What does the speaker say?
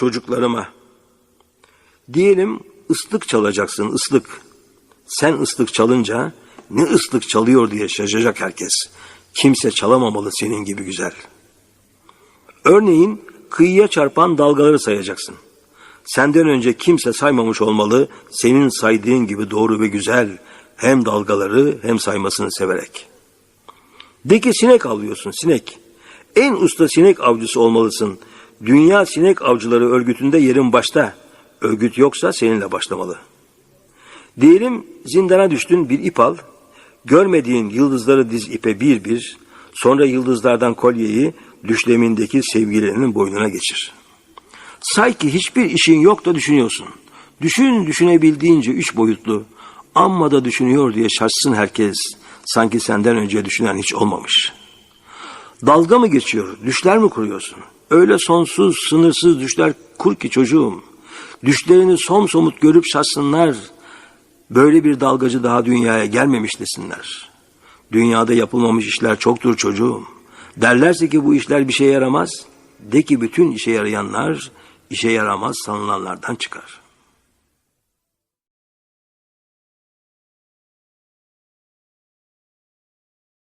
çocuklarıma. Diyelim ıslık çalacaksın ıslık. Sen ıslık çalınca ne ıslık çalıyor diye şaşacak herkes. Kimse çalamamalı senin gibi güzel. Örneğin kıyıya çarpan dalgaları sayacaksın. Senden önce kimse saymamış olmalı senin saydığın gibi doğru ve güzel hem dalgaları hem saymasını severek. De ki sinek avlıyorsun sinek. En usta sinek avcısı olmalısın. Dünya Sinek Avcıları Örgütü'nde yerin başta. Örgüt yoksa seninle başlamalı. Diyelim zindana düştün bir ip al. Görmediğin yıldızları diz ipe bir bir. Sonra yıldızlardan kolyeyi düşlemindeki sevgilinin boynuna geçir. Say ki hiçbir işin yok da düşünüyorsun. Düşün düşünebildiğince üç boyutlu. Amma da düşünüyor diye şaşsın herkes. Sanki senden önce düşünen hiç olmamış. Dalga mı geçiyor, düşler mi kuruyorsun? Öyle sonsuz, sınırsız düşler kur ki çocuğum. Düşlerini somsomut görüp şaşsınlar. Böyle bir dalgacı daha dünyaya gelmemiş desinler. Dünyada yapılmamış işler çoktur çocuğum. Derlerse ki bu işler bir şey yaramaz. De ki bütün işe yarayanlar işe yaramaz sanılanlardan çıkar.